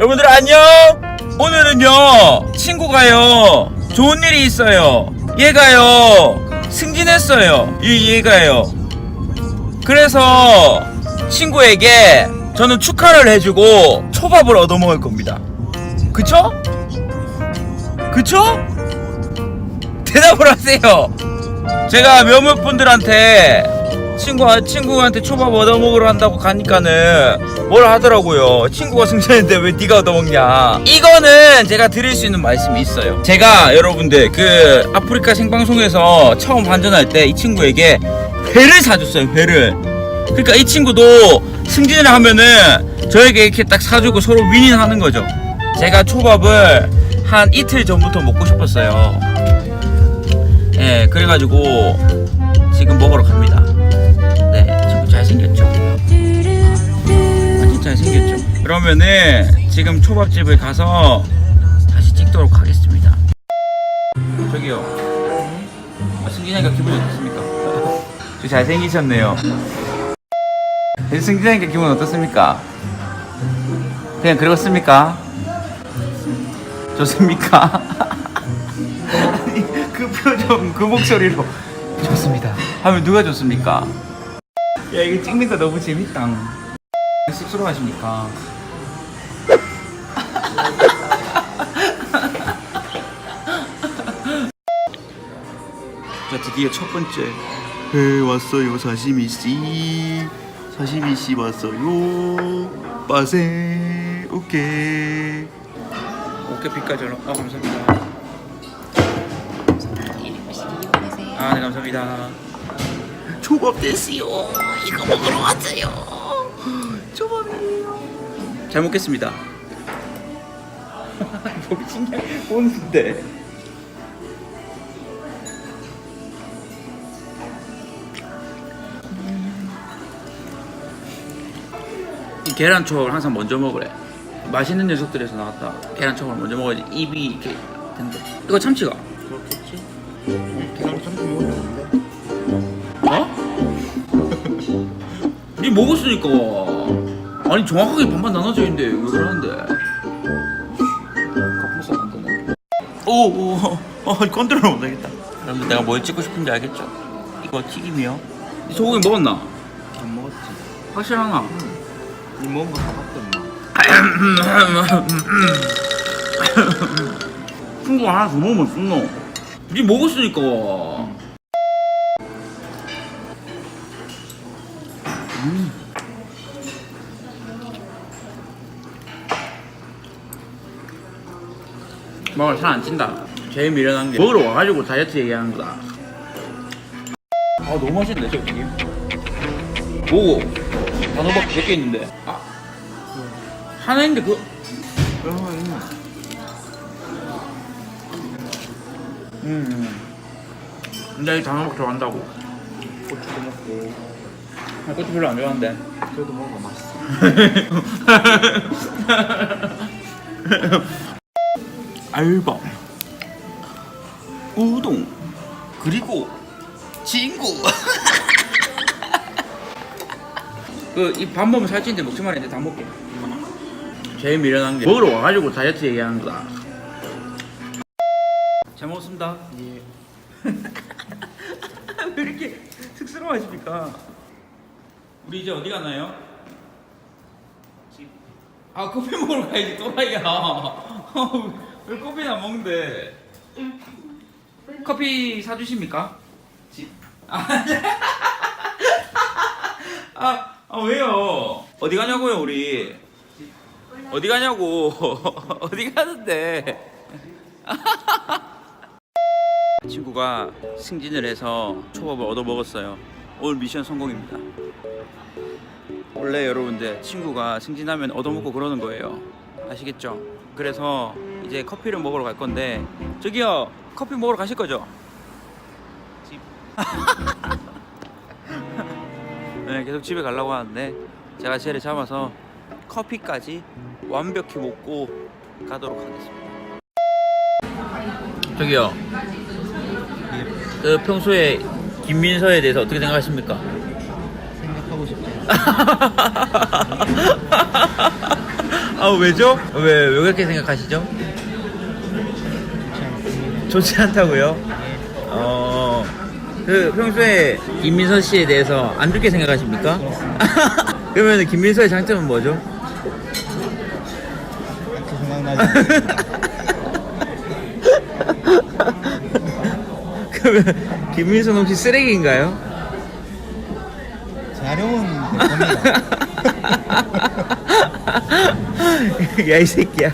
여러분들 안녕. 오늘은요 친구가요 좋은 일이 있어요. 얘가요 승진했어요. 이 얘가요. 그래서 친구에게 저는 축하를 해주고 초밥을 얻어먹을 겁니다. 그쵸? 그쵸? 대답을 하세요. 제가 몇몇 분들한테 친구 친구한테 초밥 얻어 먹으러 한다고 가니까는 뭘 하더라고요. 친구가 승진했는데 왜 네가 얻어 먹냐? 이거는 제가 드릴 수 있는 말씀이 있어요. 제가 여러분들 그 아프리카 생방송에서 처음 반전할 때 이 친구에게 회를 사줬어요. 회를. 그러니까 이 친구도 승진을 하면은 저에게 이렇게 딱 사주고 서로 윈윈하는 거죠. 제가 초밥을 한 이틀 전부터 먹고 싶었어요. 예, 그래가지고 지금 먹으러 갑니다. 잘생겼죠? 완전 잘생겼죠? 그러면은 지금 초밥집을 가서 다시 찍도록 하겠습니다. 저기요. 아, 승진이니까 기분이 어떻습니까? 저 잘생기셨네요. 승진이니까 기분 어떻습니까? 그냥 그렇습니까? 좋습니까? 아니, 그 표정, 그 목소리로 좋습니다. 하면 누가 좋습니까? 야 이거 찍는 거 너무 재밌다. 쑥스러워 하십니까? 자 드디어 첫 번째 회 왔어요 사시미 씨 사시미 씨 왔어요 빠세 오케이 어깨비까지 올라. 아 감사합니다. 아네 감사합니다. 초밥 됐어요 이거 먹으러 왔어요 초밥이에요 잘 먹겠습니다. 여기 신기한 오는데. 이 계란초밥을 항상 먼저 먹으래. 맛있는 녀석들에서 나왔다. 계란초밥을 먼저 먹어야지 입이 이렇게 된대. 이거 참치가. 그렇겠지 니 먹었으니까. 아니 정확하게 반반 나눠져 있는데 왜 그러는데? 오오 어, 컨트롤 못하겠다 여러분 내가 뭘 찍고 싶은지 알겠죠? 이거 튀김이요. 이 소고기 먹었나? 안 먹었지 확실하나? 이 먹은 거 사봤던 친구 하나 더 먹으면 죽노. 니 먹었으니까. 음. 먹을 살안 찐다. 제일 미련한 게 먹으러 와가지고 다이어트 얘기하는 거다. 아 너무 맛있는데 저 튀김. 뭐고? 단호박 100개 있는데. 아 하나 있는데 그 음. 근데 이 단호박 좋아한다고. 고추도 먹고 나 고추 별로 안 좋아하는데. 그래도 먹어 맛있어 알밤, 우동, 그리고 친구. 그이밥 먹으면 살찌는데 먹지 말랬는데 다 먹게. 제일 미련한 게 먹으러 와가지고 다이어트 얘기하는 거다. 잘 먹었습니다. 예 왜 이렇게 쑥스러워하십니까? 우리 이제 어디 가나요? 집. 아 커피 먹으러 가야지 또라이야. 왜 커피는 안 먹는데? 커피 사주십니까? 집. 아, 아, 아 왜요? 어디 가냐고요 우리? 어디 가냐고? 어디 가는데? 친구가 승진을 해서 초밥을 얻어 먹었어요. 오늘 미션 성공입니다. 원래 여러분들 친구가 승진하면 얻어 먹고 그러는 거예요. 아시겠죠? 그래서 이제 커피를 먹으러 갈 건데 저기요 커피 먹으러 가실 거죠? 집. 네 계속 집에 가려고 하는데 제가 쟤를 잡아서 커피까지 완벽히 먹고 가도록 하겠습니다. 저기요. 그 평소에 김민서에 대해서 어떻게 생각하십니까? 생각하고 싶지 아 왜죠? 왜, 왜 그렇게 생각하시죠? 좋지 않다고요? 어, 그 평소에 김민서 씨에 대해서 안 좋게 생각하십니까? 그러면 김민서의 장점은 뭐죠? 그렇게 생각나지. 그러면 김민서는 혹시 쓰레기인가요? 재활용은 될 겁니다. 야 이 새끼야